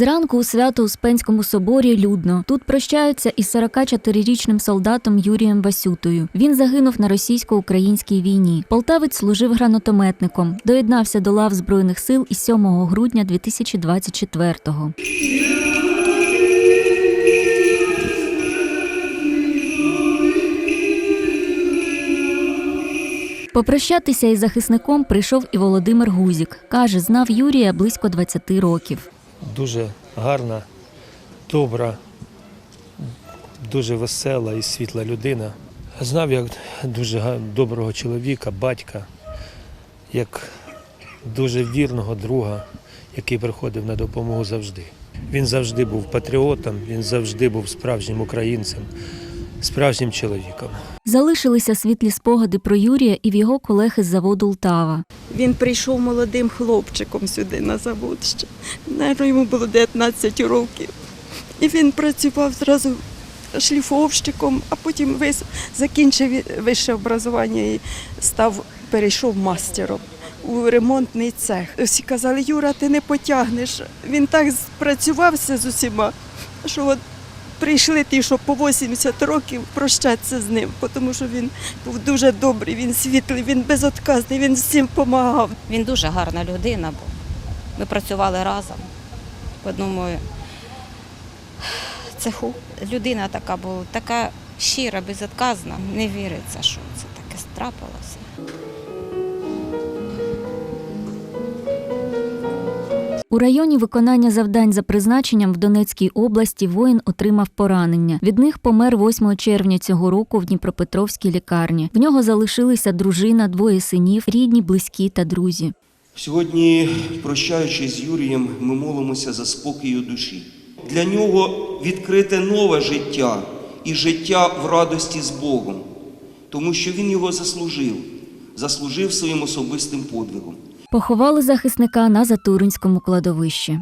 Зранку у Свято-Успенському соборі людно. Тут прощаються із 44-річним солдатом Юрієм Васютою. Він загинув на російсько-українській війні. Полтавець служив гранатометником. Доєднався до лав Збройних сил із 7 грудня 2024-го. Попрощатися із захисником прийшов і Володимир Гузік. Каже, знав Юрія близько 20 років. Дуже гарна, добра, дуже весела і світла людина. Знав як дуже доброго чоловіка, батька, як дуже вірного друга, який приходив на допомогу завжди. Він завжди був патріотом, він завжди був справжнім українцем, справжнім чоловіком. Залишилися світлі спогади про Юрія і в його колег із заводу Лтава. Він прийшов молодим хлопчиком сюди на завод ще. Наверно, йому було 19 років. І він працював зразу шліфовщиком, а потім вис- закінчив вище образування і став, перейшов мастером у ремонтний цех. Всі казали, Юра, ти не потягнеш. Він так спрацювався з усіма, що от прийшли ті, що по 80 років прощатися з ним, тому що він був дуже добрий, він світлий, він безотказний, він всім допомагав. Він дуже гарна людина був. Ми працювали разом в одному цеху. Людина така була, така щира, безотказна. Не віриться, що це таке трапилося. У районі виконання завдань за призначенням в Донецькій області воїн отримав поранення. Від них помер 8 червня цього року в Дніпропетровській лікарні. В нього залишилися дружина, двоє синів, рідні, близькі та друзі. Сьогодні, прощаючись з Юрієм, ми молимося за спокій душі. Для нього відкрите нове життя і життя в радості з Богом, тому що він його заслужив, заслужив своїм особистим подвигом. Поховали захисника на Затуринському кладовищі.